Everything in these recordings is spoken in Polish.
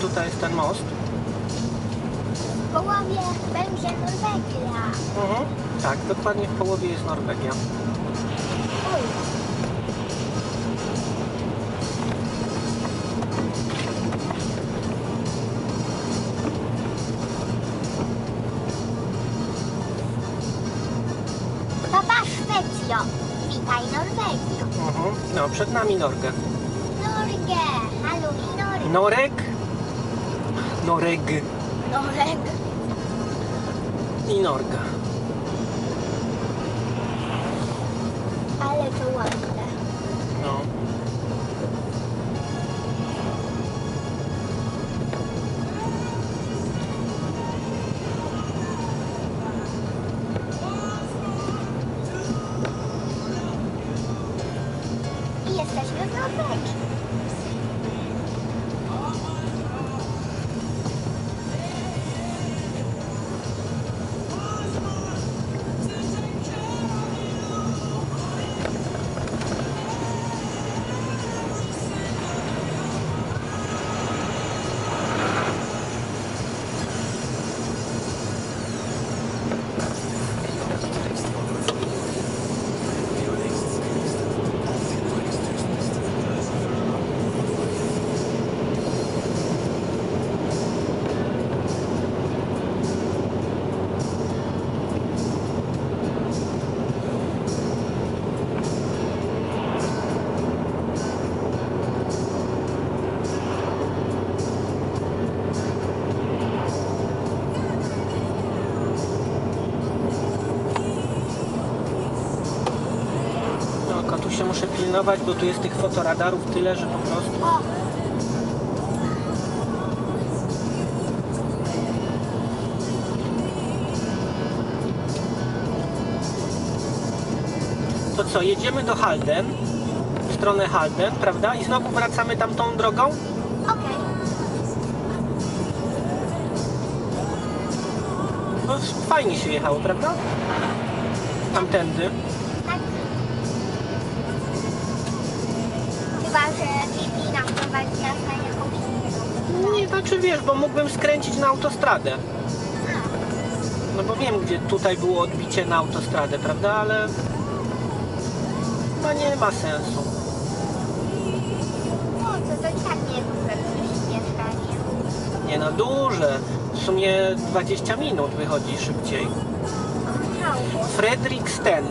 tutaj jest ten most. W połowie będzie Norwegia. Mhm. Tak, dokładnie w połowie jest Norwegia. Papa Szwecjo, witaj Norwegio. Mhm. No, przed nami Norge. Norge, i Norge. Noreg. Noreg. In Orga. I like to work. Pilnować, bo tu jest tych fotoradarów tyle, że po prostu... To co, jedziemy do Halden, w stronę Halden, prawda? I znowu wracamy tamtą drogą? okej. No, fajnie się jechało, prawda? Tamtędy. Chyba, że Bibi nam prowadzi nas na. Nie, znaczy wiesz, bo mógłbym skręcić na autostradę. No bo wiem, gdzie tutaj było odbicie na autostradę, prawda? Ale chyba nie ma sensu. No co, to i tak nie duże przyspieszanie. Nie na duże. W sumie 20 minut wychodzi szybciej. Mało. Fredriksten.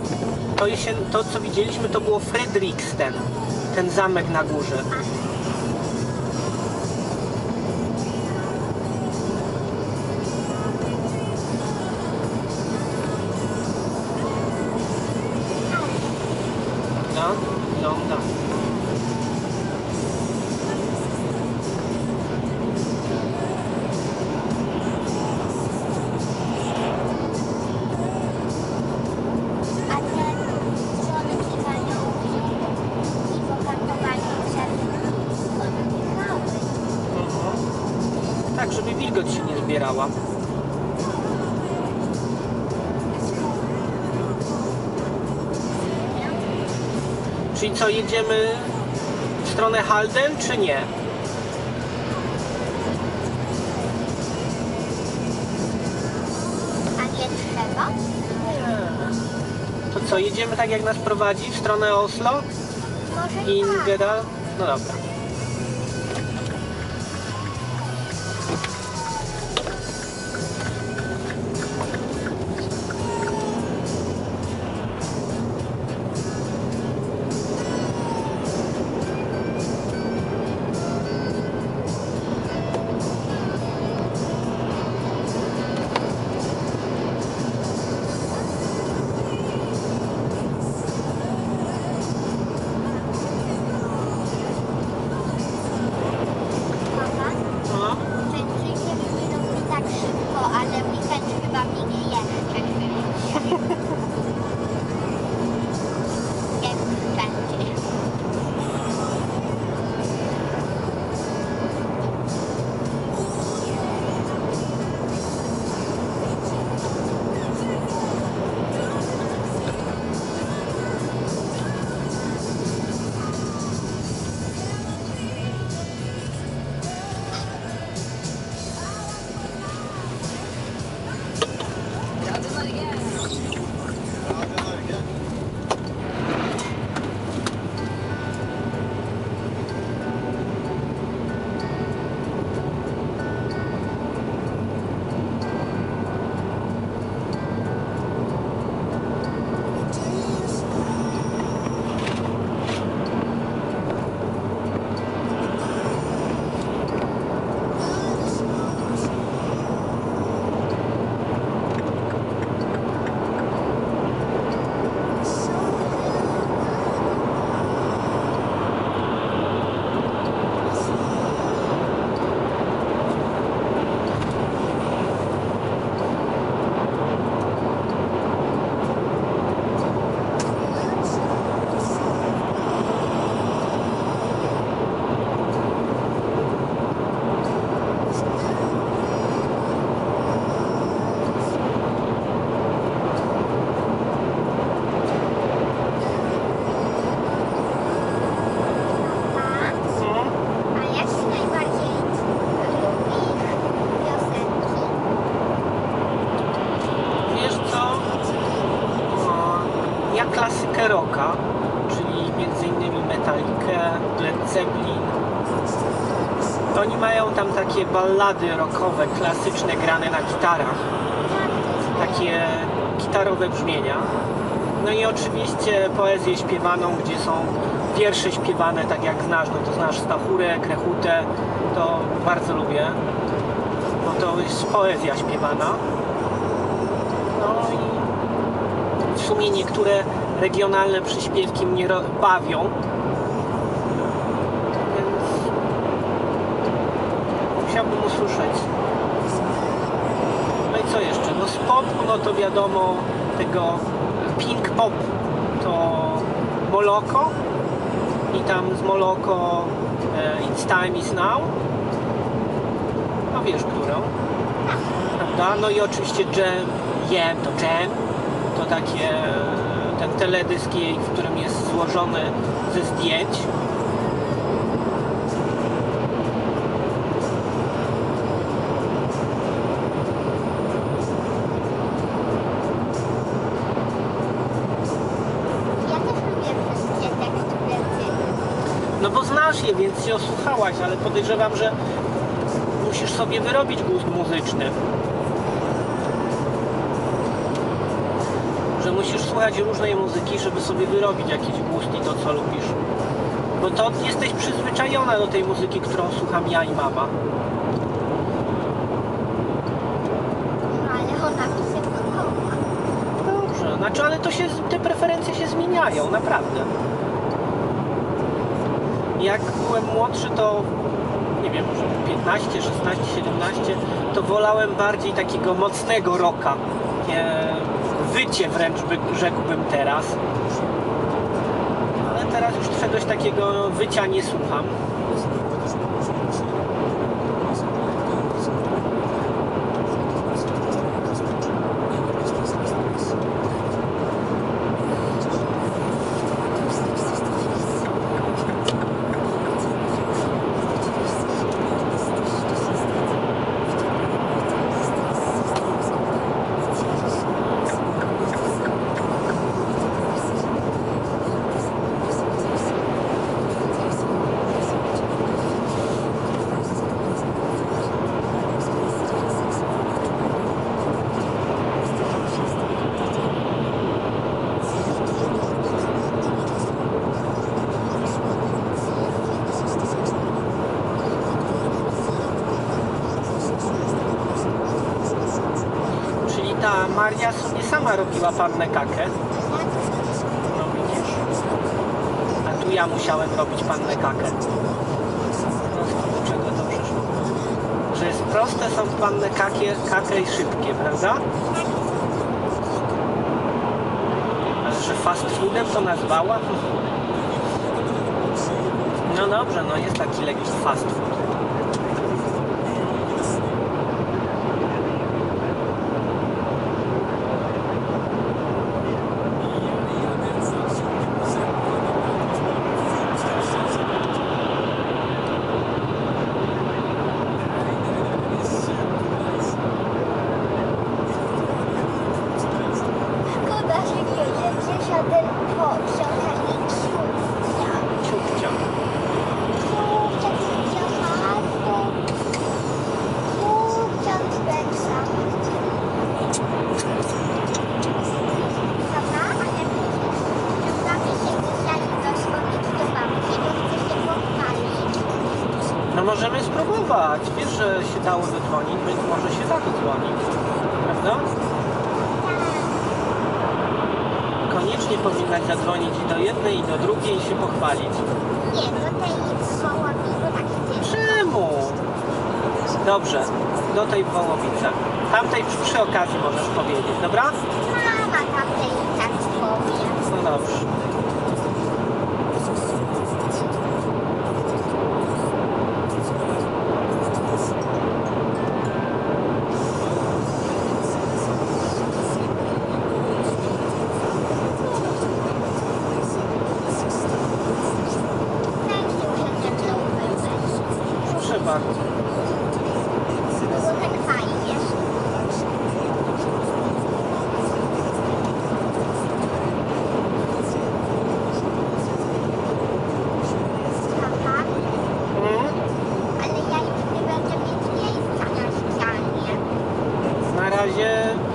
To, się, to co widzieliśmy to było Fredriksten. Ten zamek na górze. No, no, no. Jedziemy w stronę Halden, czy nie? A nie trzeba? To co, jedziemy tak jak nas prowadzi w stronę Oslo? Może tak. Ingeda? No dobra. Oni mają tam takie ballady rockowe, klasyczne, grane na gitarach. Takie gitarowe brzmienia. No i oczywiście poezję śpiewaną, gdzie są wiersze śpiewane tak jak znasz, no to znasz Stachurę, Krechutę, to bardzo lubię, bo to jest poezja śpiewana. No i w sumie niektóre regionalne przyśpiewki mnie bawią, więc No i co jeszcze? No z popu, no to wiadomo tego Pink Pop to Moloko i tam z Moloko e, It's Time Is Now. No wiesz którą, prawda? No i oczywiście Jam, Jam to Jam, to takie ten teledysk w którym jest złożony ze zdjęć. Ale podejrzewam, że musisz sobie wyrobić gust muzyczny. Że musisz słuchać różnej muzyki, żeby sobie wyrobić jakiś gust i to, co lubisz. Bo to jesteś przyzwyczajona do tej muzyki, którą słucham ja i mama. No. Dobrze, znaczy, ale to się, te preferencje się zmieniają, naprawdę. Jak byłem młodszy, to nie wiem, może 15, 16, 17, to wolałem bardziej takiego mocnego. Takie wycie wręcz by, rzekłbym teraz. Ale teraz już czegoś takiego wycia nie słucham. Sama robiła pannę kakę. No widzisz. A tu ja musiałem robić pannę kakę. No do czego to przyszło? Że jest proste są panne kakie, kakę i szybkie, prawda? Że fast foodem to nazwała? No dobrze, no jest taki lekki fast food. Szkoda, że nie jedzie żaden pociąg ani ciuchcia. Ciupcia. Ciuchcia, ciuchcia, hasło. Ciuchcia, spędza. Dobra, a jak uda mi się dzisiaj dosłonić do babci, bo chcę się pochwalić. No możemy spróbować. Wiesz, że się dało zadzwonić, więc może się da dodzwonić. Prawda? Koniecznie powinnaś zadzwonić i do jednej, i do drugiej i się pochwalić. Nie, do tej wołowi, bo tak. Czemu? Dobrze, do tej wołowicy. Tamtej przy, przy okazji możesz powiedzieć, dobra? Mama tamtej tak powie. No dobrze.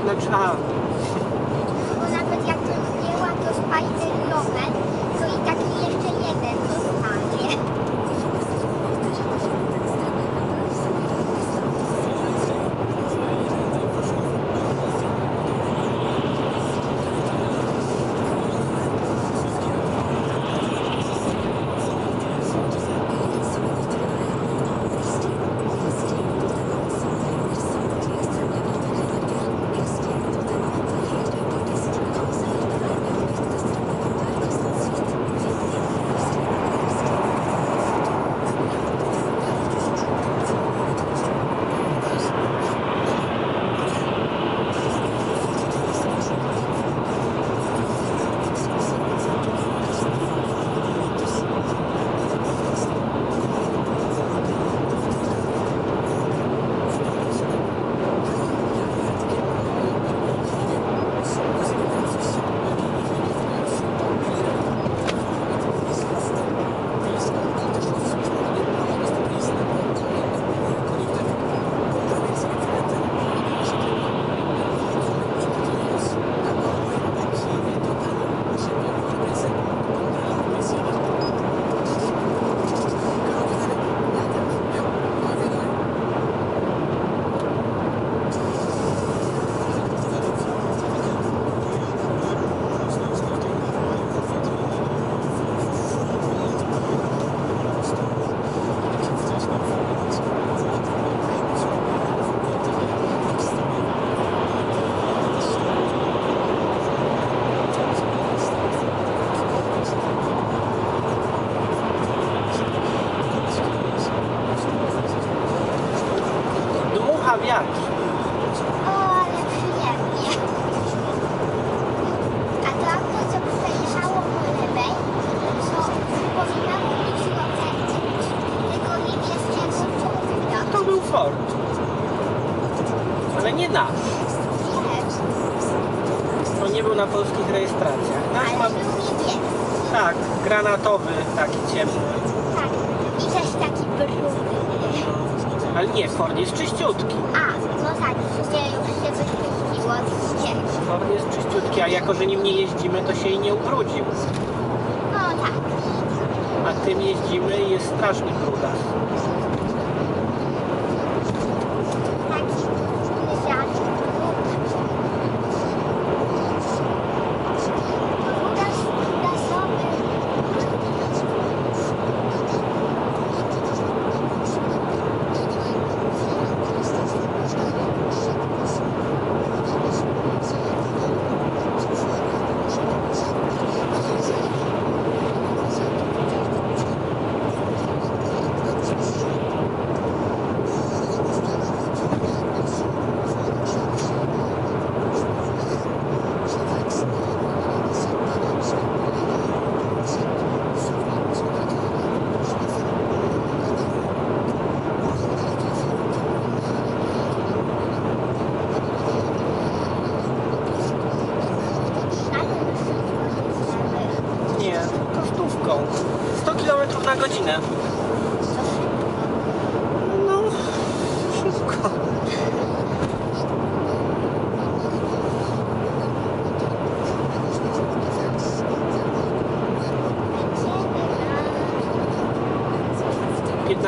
Not child.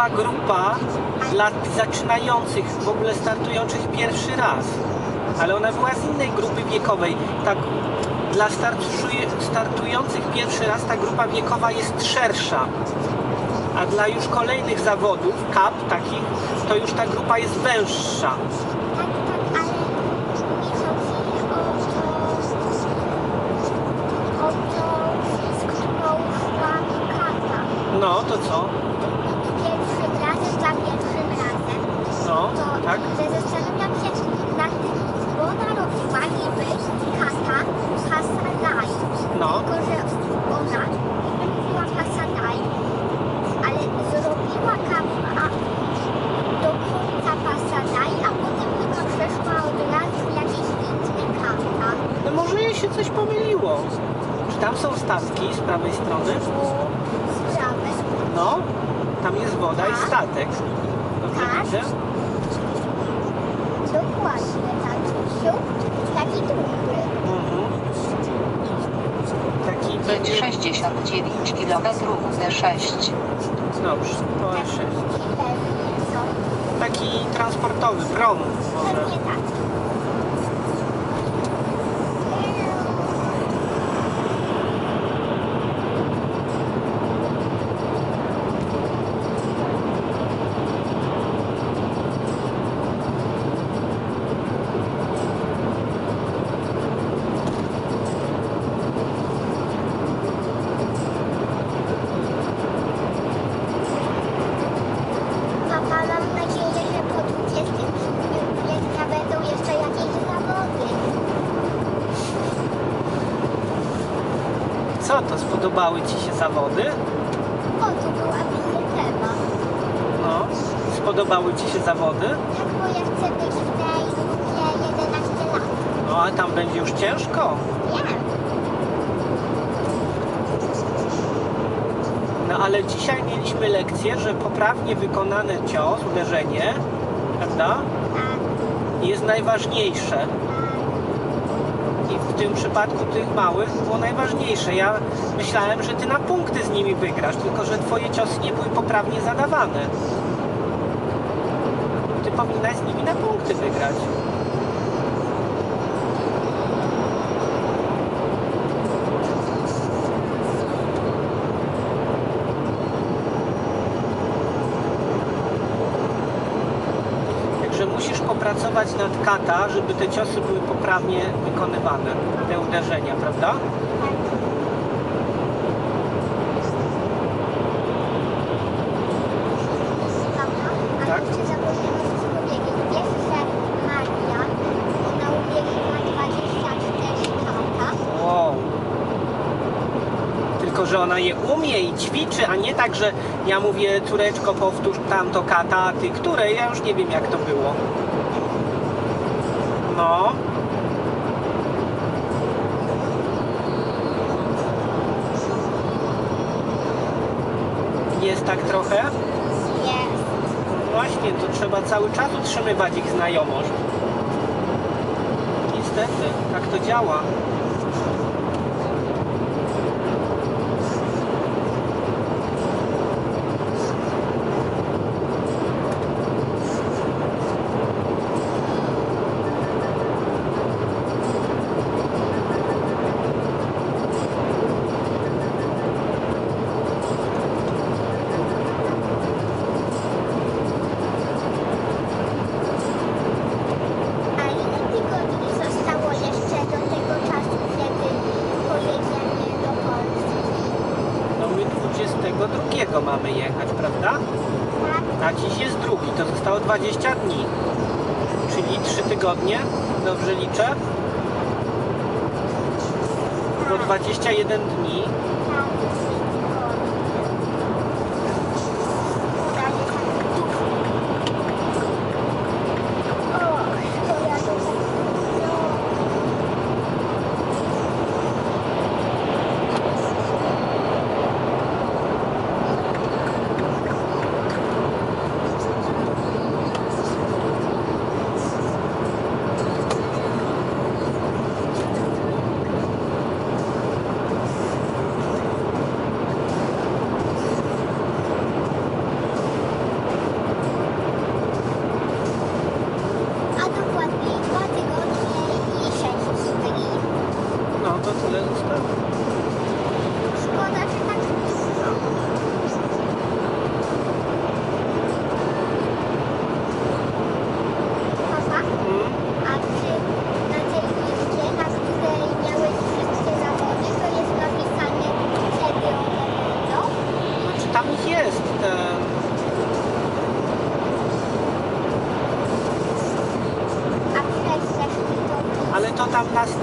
była grupa dla zaczynających, w ogóle startujących pierwszy raz. Ale ona była z innej grupy wiekowej. Tak, dla startujących pierwszy raz ta grupa wiekowa jest szersza. A dla już kolejnych zawodów, kap takich, to już ta grupa jest węższa. 69 km D6. Dobrze, to Taki E6. pewnie co? Taki transportowy, prom może. To, spodobały Ci się zawody? O, tu była biletema. No. Spodobały Ci się zawody? Tak, bo ja chcę być w tej grupie 11 lat. No, a tam będzie już ciężko. Wiem. No, ale dzisiaj mieliśmy lekcję, że poprawnie wykonany cios, uderzenie, prawda, Tak, jest najważniejsze. Tym przypadku tych małych było najważniejsze. Ja myślałem, że ty na punkty z nimi wygrasz, tylko że twoje ciosy nie były poprawnie zadawane. Ty powinnaś z nimi na punkty wygrać. Popracować nad kata, żeby te ciosy były poprawnie wykonywane, te uderzenia, prawda? Tak? jeszcze zapomniałam ci powiedzieć. Wiesz, że Maria, ona uwierzyła 24 lata. Wow. Tylko, że ona je umie i ćwiczy, a nie tak, że ja mówię, córeczko, powtórz tamto kata, a ty które? Ja już nie wiem, jak to było. No. Jest tak trochę? Jest. Właśnie, to trzeba cały czas utrzymywać ich znajomość. Niestety, tak to działa. 3 tygodnie, dobrze liczę? Bo 21 dni,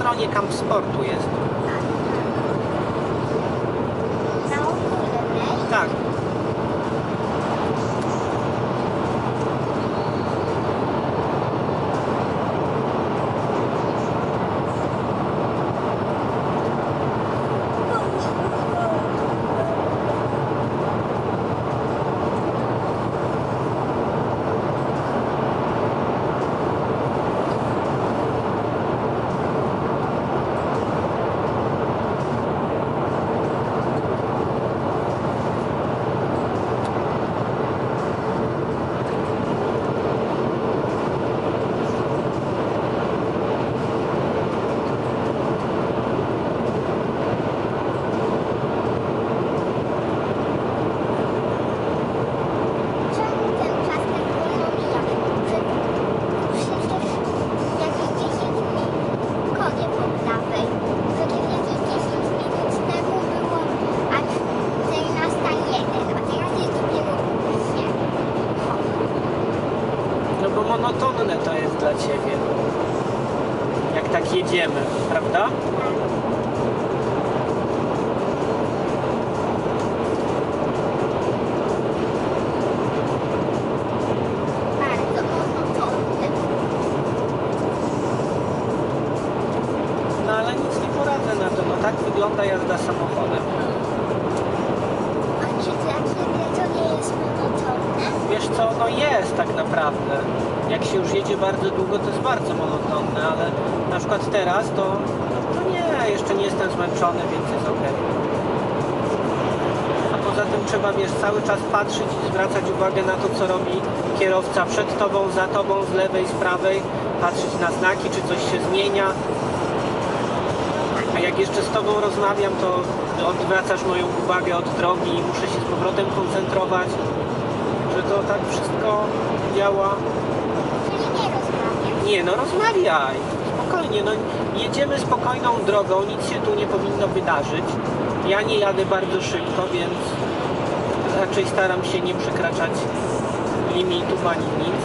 stronie Camp Sportu jest. na ogólnej. Tak. Czemu ten czas tak wolno mija? Że przecież jakieś 10 minut konie po prawej. Przecież jakieś 10 minut temu było aż 14.01, a teraz jest dopiero 8. No bo monotonne to jest dla ciebie. Jedziemy, prawda? No ale nic nie poradzę na to. No tak wygląda jazda samochodem. A czy dla Ciebie to nie jest? Wiesz co, no jest tak naprawdę. Jak się już jedzie bardzo długo, to jest bardzo monotonne, ale na przykład teraz to, no nie, jeszcze nie jestem zmęczony, więc jest ok. A poza tym trzeba, wiesz, cały czas patrzeć i zwracać uwagę na to, co robi kierowca przed tobą, za tobą, z lewej, z prawej, patrzeć na znaki, czy coś się zmienia. A jak jeszcze z tobą rozmawiam, to odwracasz moją uwagę od drogi i muszę się z powrotem koncentrować, to tak wszystko działa. Nie no rozmawiaj. Spokojnie, no jedziemy spokojną drogą, nic się tu nie powinno wydarzyć. Ja nie jadę bardzo szybko, więc raczej staram się nie przekraczać limitów ani nic,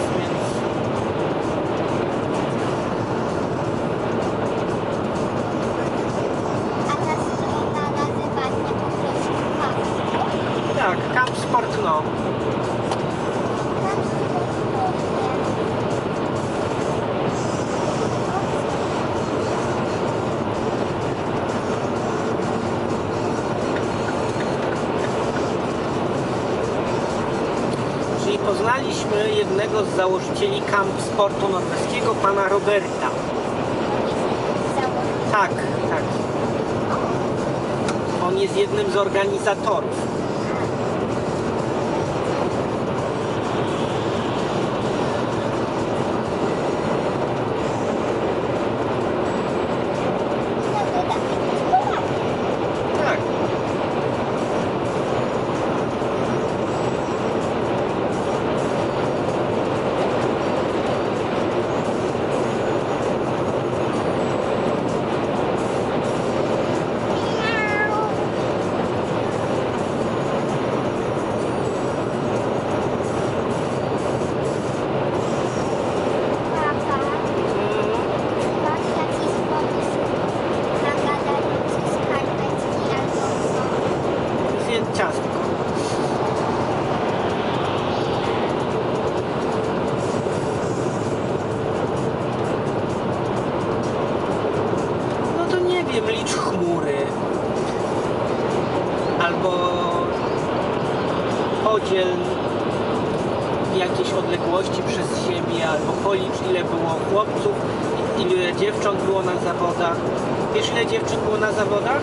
założycieli Camp Sportu Norweskiego, pana Roberta. Tak, tak. On jest jednym z organizatorów. Wiesz ile dziewczyn było na zawodach?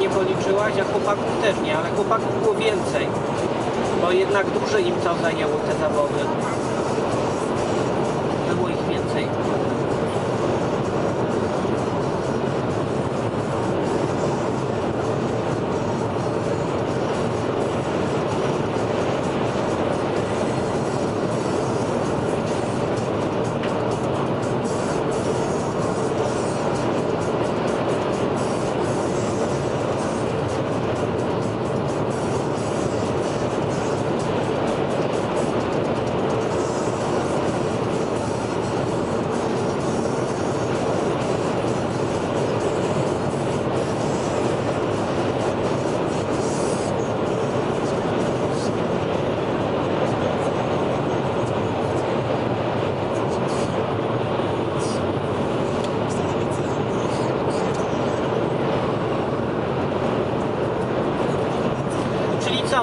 Nie policzyłaś, a chłopaków też nie, ale chłopaków było więcej, bo jednak dłużej im to zajęło te zawody.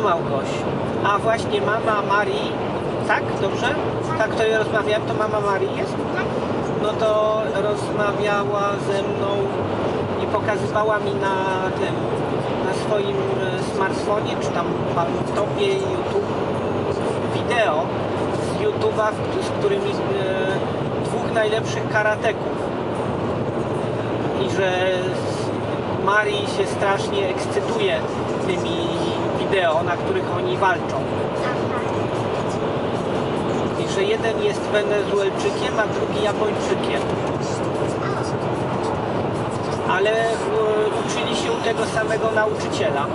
Co Małgosiu? A właśnie mama Marii, tak? Dobrze? Tak to ja rozmawiałem, to mama Marii jest? Tak? No to rozmawiała ze mną i pokazywała mi na tym, na swoim e, smartfonie, czy tam laptopie YouTube wideo z YouTube'a, z którymi e, dwóch najlepszych karateków. I że Marii się strasznie ekscytuje tymi na których oni walczą. I że jeden jest Wenezuelczykiem, a drugi Japończykiem. ale e, uczyli się u tego samego nauczyciela.